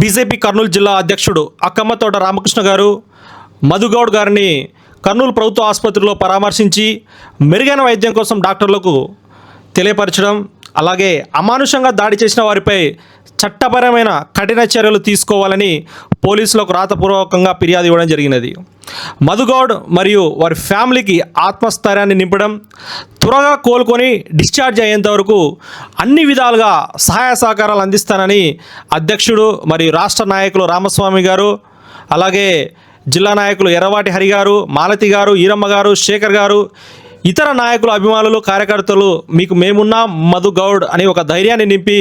BJP Kurnool జిల్లా అధ్యక్షుడు అక్కమ్మతోట రామకృష్ణ గారు మధుగౌడ్ గారిని కర్నూలు ప్రభుత్వ ఆసుపత్రిలో పరామర్శించి మెరుగైన వైద్యం కోసం డాక్టర్లకు తెలియపరచడం అలాగే అమానుషంగా దాడి చేసిన వారిపై చట్టపరమైన కఠిన చర్యలు తీసుకోవాలని పోలీసులకు రాతపూర్వకంగా ఫిర్యాదు ఇవ్వడం జరిగినది. మధుగౌడ్ మరియు వారి ఫ్యామిలీకి ఆత్మస్థైర్యాన్ని నింపడం త్వరగా కోలుకొని డిశ్చార్జ్ అయ్యేంత వరకు అన్ని విధాలుగా సహాయ సహకారాలు అందిస్తానని అధ్యక్షుడు మరియు రాష్ట్ర నాయకులు రామస్వామి గారు అలాగే జిల్లా నాయకులు ఎర్రవాటి హరి గారు మాలతి గారు ఈరమ్మ గారు శేఖర్ గారు ఇతర నాయకులు అభిమానులు కార్యకర్తలు మీకు మేమున్నా మధు గౌడ్ అని ఒక ధైర్యాన్ని నింపి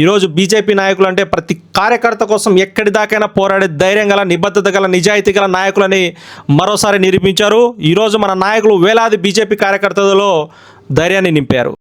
ఈరోజు బీజేపీ నాయకులు అంటే ప్రతి కార్యకర్త కోసం ఎక్కడి దాకైనా పోరాడే ధైర్యం గల నిబద్ధత గల నిజాయితీ గల నాయకులని మరోసారి నిరూపించారు. ఈరోజు మన నాయకులు వేలాది బీజేపీ కార్యకర్తలలో ధైర్యాన్ని నింపారు.